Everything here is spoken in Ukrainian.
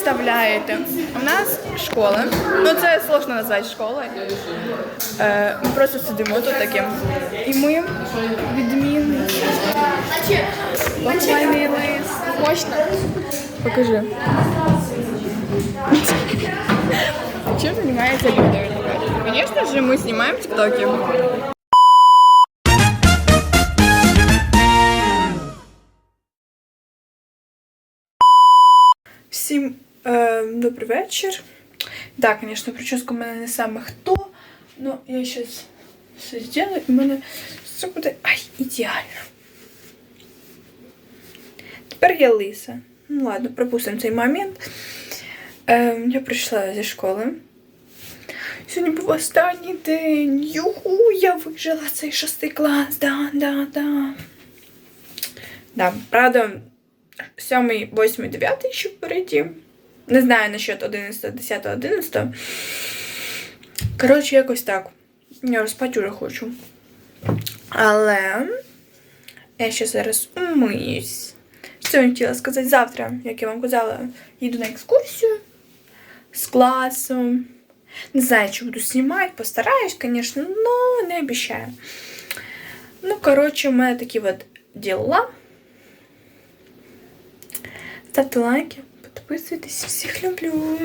представляєте, у нас школа. Ну це сложно назвати школою. Е, ми просто сидимо тут таким. І ми відмінні. Похвальний лист. Мощно. Покажи. Чем занимаются люди? Конечно же, мы снимаем тиктоки. Всім е, добрий вечір. Да, конечно, прическа у мене не саме хто, но я сейчас все сделаю, і в мене все буде ай, ідеально. Тепер я лиса. Ну ладно, пропустимо цей момент. Е, я прийшла зі школи. Сьогодні був останній день. Юху, я вижила цей шостий клас. Да, да, да. Да, правда, сьомий, восьмий, дев'ятий ще впереді. Не знаю насчет 11, 10, 11. Коротше, якось так. Я розпати вже хочу. Але я ще зараз умиюсь. Що я хотіла сказати завтра, як я вам казала, їду на екскурсію з класом. Не знаю, чи буду знімати, постараюсь, звісно, але не обіцяю. Ну, коротше, у мене такі от діла. Ставте лайки, підписуйтесь, всіх люблю.